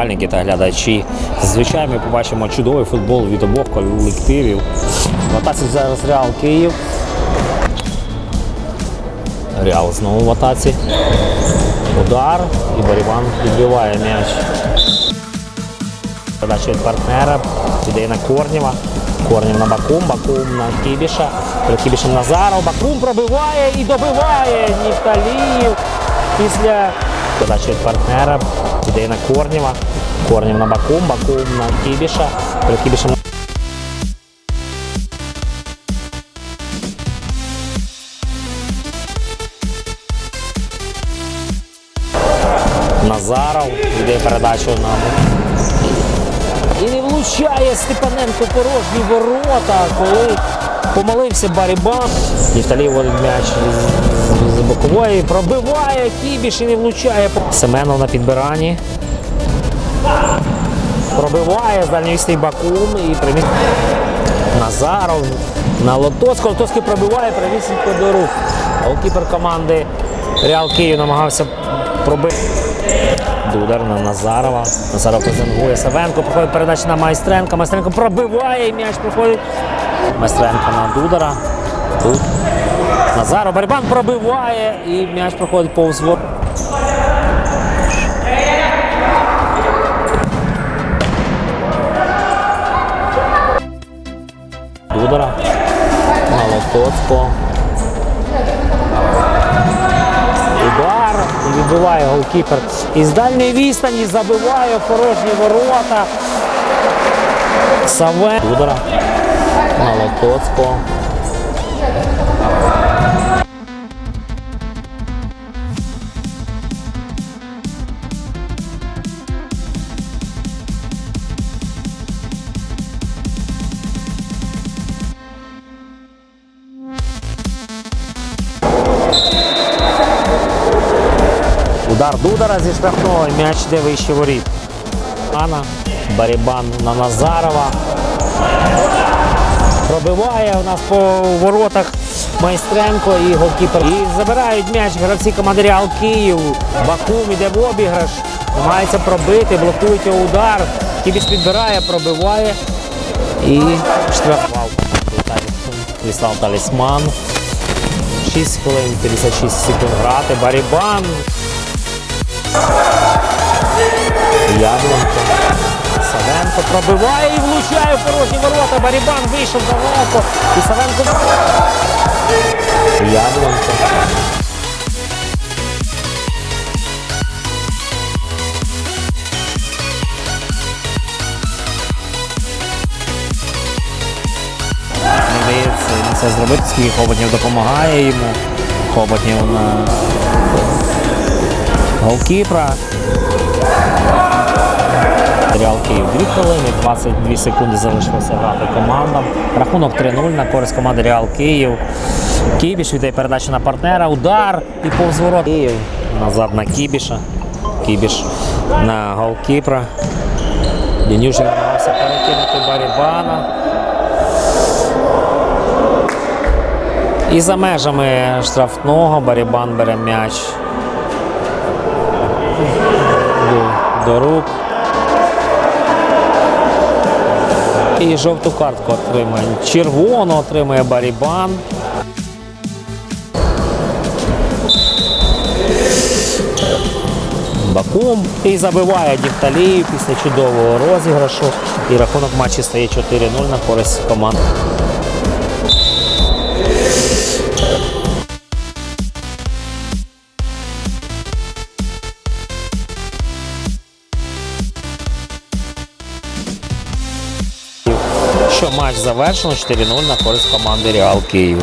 вболівальники та глядачі. Зазвичай ми побачимо чудовий футбол від обох колективів. В атаці зараз Реал Київ. Реал знову в атаці. Удар і Барібан відбиває м'яч. Передача від партнера. Іде на Корнєва. Корнєв на Бакум, Бакум на Кібіша. Перед Кібішем Назаров. Бакум пробиває і добиває Нівталіїв. Після передачі від партнера. Іде на Корнєва. Корнєв на Бакум, Бакум на Кібіша. Перед Кібішем Назаров. Іде передачу на і не влучає Степаненко порожні ворота, коли помилився Барібан. Нефталій водить м'яч з- бокової, пробиває Кібіш і не влучає. Семенов на підбиранні. Пробиває стій Бакум і приміс. Назаров на Лотоцького. Лотоцький пробиває привісінько до рук. Голкіпер команди Реал Київ намагався пробити. Дудар на Назарова. Назаров презентує Савенко. Проходить передача на Майстренка. Майстренко пробиває і м'яч проходить. Майстренко на Дудара. Тут Назаров. Барбан пробиває і м'яч проходить повз вор. Дудара. На Удар і відбиває голкіпер. Із дальньої відстані забиває порожні ворота. Саве. Удара. На Лотоцького. Удар Дудара зі штрафного м'яч йде вище воріт. Ана. Барібан на Назарова. Пробиває у нас по воротах Майстренко і голкіпер. І забирають м'яч гравці команди Реал Київ. Бакум іде в обіграш. Намагається пробити, блокують його удар. Кібіс підбирає, пробиває. І штрафував. Віслав талісман. 6 хвилин, 56 секунд грати. Барібан. Яблонко. Пробиває і влучає в порожні ворота. Барібан вийшов далеко. І Савенко. Яблонко. Це зробити, скільки Хоботнів допомагає йому. Хоботнів на голкіпра. Реал Київ 2 хвилини, 22 секунди залишилося грати командам. Рахунок 3-0 на користь команди Реал Київ. Кібіш віддає передачу на партнера, удар і повзворот. Київ назад на Кібіша. Кібіш на голкіпра. Денюшин намагався перекинути Барібана. І за межами штрафного Барібан бере м'яч до рук. І жовту картку отримає. Червону отримує Барібан. Бакум і забиває Дігталію після чудового розіграшу. І рахунок матчі стає 4-0 на користь команд. Що матч завершено 4-0 на користь команди Реал Київ.